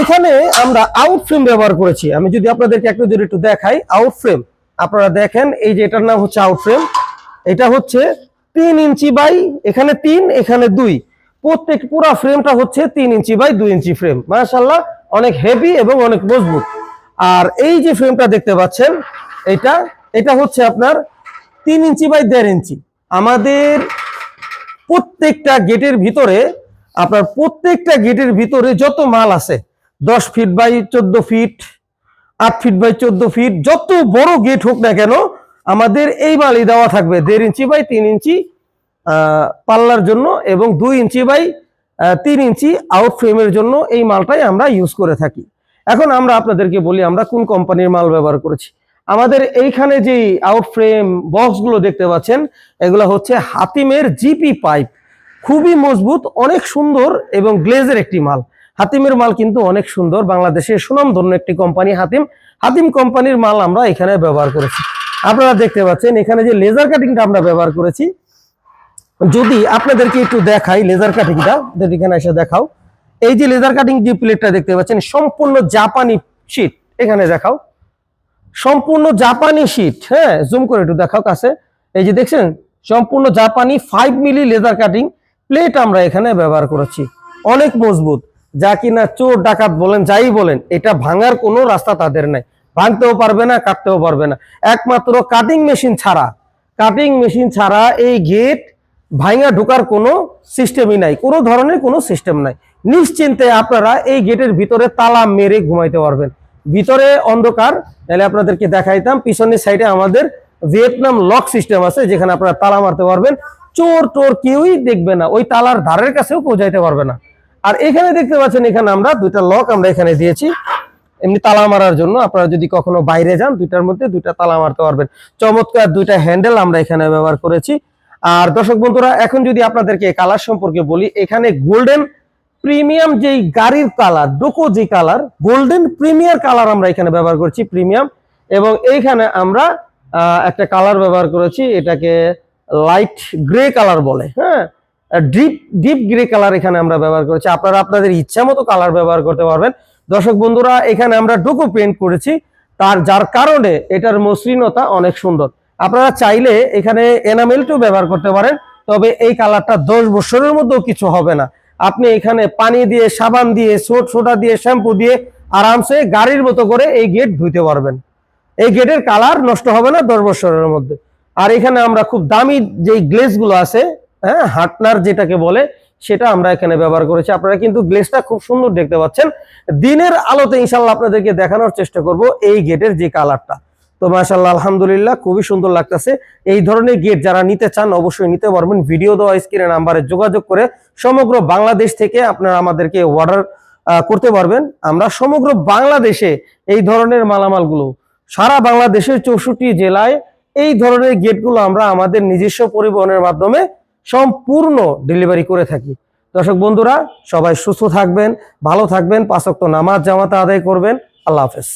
এখানে আমরা out frame ব্যবহার করেছি। আমি যদি আপনাদেরকে একটু যদি একটু দেখাই আউট ফ্রেম আপনারা দেখেন, এই যে এটার নাম হচ্ছে আউট ফ্রেম এটা হচ্ছে তিন ইঞ্চি বাই, এখানে তিন, এখানে দুই। প্রত্যেক পুরা ফ্রেমটা হচ্ছে তিন ইঞ্চি বাই দুই ইঞ্চি ফ্রেম মাশাল্লাহ অনেক হেভি এবং অনেক মজবুত। আর এই যে ফ্রেমটা দেখতে পাচ্ছেন, এটা এটা হচ্ছে আপনার তিন ইঞ্চি বাই দেড় ইঞ্চি। আমাদের প্রত্যেকটা গেটের ভিতরে আপনার প্রত্যেকটা গেটের ভিতরে যত মাল আছে, দশ ফিট বাই চোদ্দ ফিট আট ফিট বাই চোদ্দ ফিট যত বড় গেট হোক না কেন, আমাদের এই মালই দেওয়া থাকবে দেড় ইঞ্চি বাই তিন ইঞ্চি পাল্লার জন্য এবং দুই ইঞ্চি বাই তিন ইঞ্চি আউট ফ্রেমের জন্য এই মালটাই আমরা ইউজ করে থাকি। এখন আমরা আপনাদেরকে বলি আমরা কোন কোম্পানির মাল ব্যবহার করেছি। আমাদের এইখানে যে আউট ফ্রেম বক্সগুলো দেখতে পাচ্ছেন, এগুলো হচ্ছে হাতিমের জিপি পাইপ খুবই মজবুত, অনেক সুন্দর এবং গ্লেজের একটি মাল। হাতিমের মাল কিন্তু অনেক সুন্দর বাংলাদেশের সুনামধন্য একটি কোম্পানি হাতিম। হাতিম কোম্পানির মাল আমরা এখানে ব্যবহার করেছি। আপনারা দেখতে পাচ্ছেন, এখানে যে লেজার কাটিংটা আমরা ব্যবহার করেছি, যদি আপনাদেরকে একটু দেখাই লেজার কাটিংটা এখানে এসে দেখাও। এই যে লেজার কাটিং যে প্লেটটা দেখতে পাচ্ছেন, সম্পূর্ণ জাপানি শীট এখানে দেখাও। সম্পূর্ণ জাপানি শীট হ্যাঁ জুম করে একটু দেখাও কাছে। এই যে দেখছেন, সম্পূর্ণ জাপানি five milli laser cutting plate আমরা এখানে ব্যবহার করেছি। অনেক মজবুত। যা কিনা চোর, ডাকাত বলেন, যাই বলেন, এটা ভাঙার কোনো রাস্তা তাদের নাই। ভাঙতেও পারবে না, কাটতেও পারবে না। একমাত্র কাটিং মেশিন ছাড়া। কাটিং মেশিন ছাড়া এই গেট ভাঙা ঢোকার কোনো সিস্টেমই নাই। কোনো ধরনের কোনো সিস্টেম নাই। নিশ্চিন্তে আপনারা এই গেটের ভিতরে তালা মেরে ঘুমাইতে পারবেন। ভিতরে অন্ধকার। তাহলে আপনাদেরকে দেখাইতাম, পিছনের সাইডে আমাদের ভিয়েতনাম লক সিস্টেম আছে, যেখানে আপনারা তালা মারতে পারবেন। চোর টোর কেউই দেখবে না। ওই তালার ধারের কাছেও পৌঁছাইতে পারবে না। আর এখানে দেখতে পাচ্ছেন, এখানে আমরা দুইটা লক আমরা এখানে দিয়েছি। এমনি তালা মারার জন্য আপনারা যদি কখনো বাইরে যান, দুইটার মধ্যে দুইটা তালা মারতে পারবেন। চমৎকার দুইটা হ্যান্ডেল আমরা এখানে ব্যবহার করেছি। আর দর্শক বন্ধুরা, এখন যদি আপনাদেরকে কালার সম্পর্কে বলি, এখানে গোল্ডেন প্রিমিয়াম যেই গাড়ির কালার ডোকো যে কালার গোল্ডেন প্রিমিয়ার কালার আমরা এখানে ব্যবহার করছি প্রিমিয়াম এবং এইখানে আমরা একটা কালার ব্যবহার করেছি, এটাকে লাইট গ্রে কালার বলে। হ্যাঁ। ডিপ ডিপ গ্রে কালার এখানে আমরা ব্যবহার করেছি। আপনারা আপনাদের ইচ্ছা মতো কালার ব্যবহার করতে পারবেন। দর্শক বন্ধুরা এখানে আমরা ডোকো পেন্ট করেছি। তার যার কারণে এটার মসৃণতা অনেক সুন্দর। আপনারা চাইলে এখানে এনামেলটিও ব্যবহার করতে পারেন। তবে এই কালারটা দশ বছরের মধ্যেও কিছু হবে না। আপনি এখানে পানি দিয়ে সাবান দিয়ে সোট সোডা দিয়ে শ্যাম্পু দিয়ে আরামসে গাড়ির মতো করে এই গেট ধুইতে পারবেন। এই গেটের কালার নষ্ট হবে না দশ বছরের মধ্যে। আর এখানে আমরা খুব দামি যেই গ্লেসগুলো আছে হ্যাঁ হাটনার যেটাকে বলে, সেটা আমরা এখানে ব্যবহার করেছি। আপনারা কিন্তু গ্লেসটা খুব সুন্দর দেখতে পাচ্ছেন। দিনের আলোতে ইনশাল্লাহ আপনাদেরকে দেখানোর চেষ্টা করব এই গেটের যে কালারটা তো মাশাল্লাহ আলহামদুলিল্লাহ, খুবই সুন্দর লাগতেছে। এই ধরনের গেট যারা নিতে চান, অবশ্যই নিতে পারবেন। ভিডিও দেওয়া স্ক্রিনে নাম্বারে যোগাযোগ করে সমগ্র বাংলাদেশ থেকে আপনারা আমাদেরকে অর্ডার করতে পারবেন। আমরা সমগ্র বাংলাদেশে এই ধরনের মালামালগুলো, সারা বাংলাদেশের চৌষট্টি জেলায় এই ধরনের গেটগুলো আমরা আমাদের নিজস্ব পরিবহনের মাধ্যমে সম্পূর্ণ ডেলিভারি করে থাকি। দর্শক বন্ধুরা, সবাই সুস্থ থাকবেন, ভালো থাকবেন পাঁচক্ত নামাজ জামাতে আদায় করবেন। আল্লাহ হাফেজ।